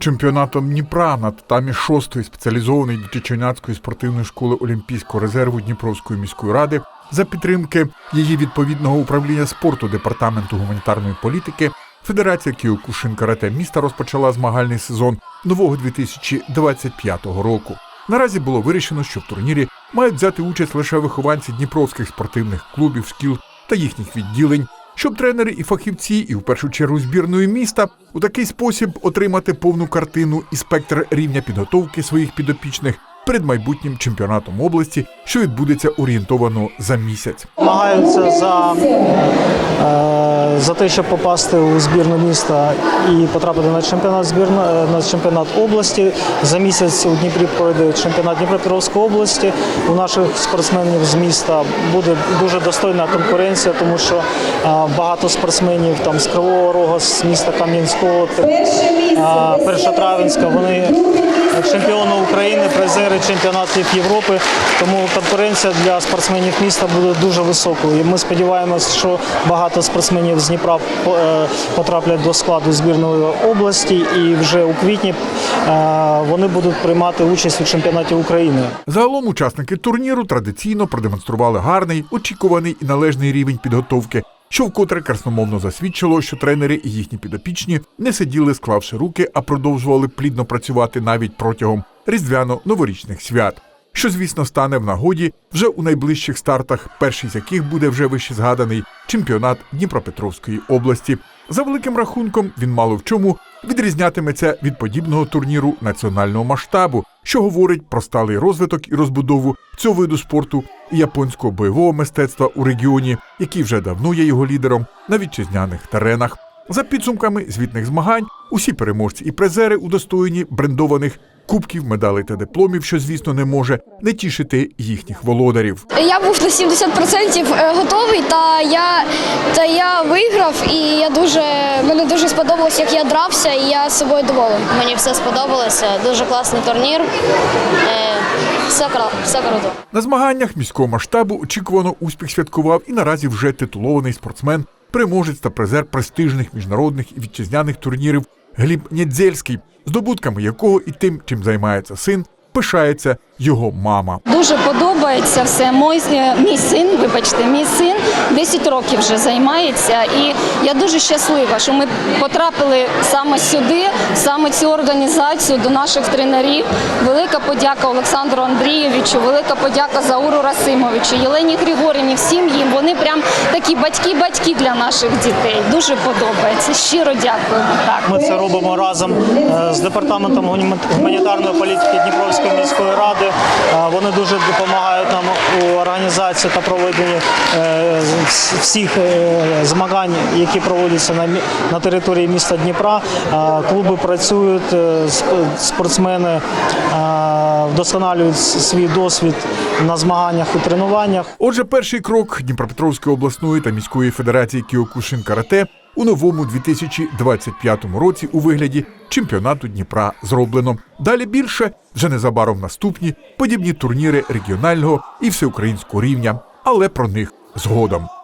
чемпіонатом Дніпра на татамі 6-ї спеціалізованої дитячо-юнацької спортивної школи Олімпійського резерву Дніпровської міської ради за підтримки її відповідного управління спорту департаменту гуманітарної політики. Федерація Кіокушин карате міста розпочала змагальний сезон нового 2025 року. Наразі було вирішено, що в турнірі мають взяти участь лише вихованці дніпровських спортивних клубів, шкіл та їхніх відділень, щоб тренери і фахівці, і в першу чергу збірної міста у такий спосіб отримати повну картину і спектр рівня підготовки своїх підопічних перед майбутнім чемпіонатом області, що відбудеться орієнтовано за місяць. Змагаються за, е, за те, щоб попасти у збірну міста і потрапити на чемпіонат збірна на чемпіонат області. За місяць у Дніпрі пройде чемпіонат Дніпропетровської області. У наших спортсменів з міста буде дуже достойна конкуренція, тому що е, багато спортсменів там з Кривого Рога, з міста Кам'янського, е, Першотравенська. Вони чемпіони України, призери чемпіонатів Європи. Тому конкуренція для спортсменів міста буде дуже високою. І ми сподіваємося, що багато спортсменів з Дніпра е, потраплять до складу збірної області, і вже у квітні е, вони будуть приймати участь у чемпіонаті України. Загалом учасники турніру традиційно продемонстрували гарний, очікуваний і належний рівень підготовки, що вкотре красномовно засвідчило, що тренери і їхні підопічні не сиділи, склавши руки, а продовжували плідно працювати навіть протягом різдвяно-новорічних свят. Що, звісно, стане в нагоді вже у найближчих стартах, перший з яких буде вже вище згаданий чемпіонат Дніпропетровської області. За великим рахунком він мало в чому відрізнятиметься від подібного турніру національного масштабу, що говорить про сталий розвиток і розбудову цього виду спорту і японського бойового мистецтва у регіоні, який вже давно є його лідером на вітчизняних теренах. За підсумками звітних змагань, усі переможці і призери удостоєні брендованих кубків, медалей та дипломів, що, звісно, не може не тішити їхніх володарів. Я був на 70% готовий, та я, та я виграв, і я дуже, мені дуже сподобалось, як я дрався, і я собою доволений. Мені все сподобалося. Дуже класний турнір. Е, Все, круто. На змаганнях міського масштабу очікувано успіх святкував і наразі вже титулований спортсмен, переможець та призер престижних міжнародних і вітчизняних турнірів Гліб Нєдзельський, здобутками якого і тим, чим займається син, пишається його мама. Дуже подобається все. Мой, е, мій син, вибачте, мій син 10 років вже займається, і я дуже щаслива, що ми потрапили саме сюди, саме цю організацію до наших тренерів. Велика подяка Олександру Андрійовичу, велика подяка Зауру Расимовичу, Єлені Григорівні, всім їм. Вони прям такі батьки-батьки для наших дітей. Дуже подобається. Щиро дякуємо. Так. Ми це робимо разом е, з департаментом гуманітарної політики Дніпровської міської ради. Вони дуже допомагають нам у організації та проведенні е, всіх е, змагань, які проводяться на території міста Дніпра. Клуби працюють, е, спортсмени вдосконалюють свій досвід на змаганнях і тренуваннях. Отже, перший крок Дніпропетровської обласної та міської федерації Кіокушин Карате у новому 2025 році у вигляді чемпіонату Дніпра зроблено. Далі більше вже незабаром наступні подібні турніри регіонального і всеукраїнського рівня, але про них згодом.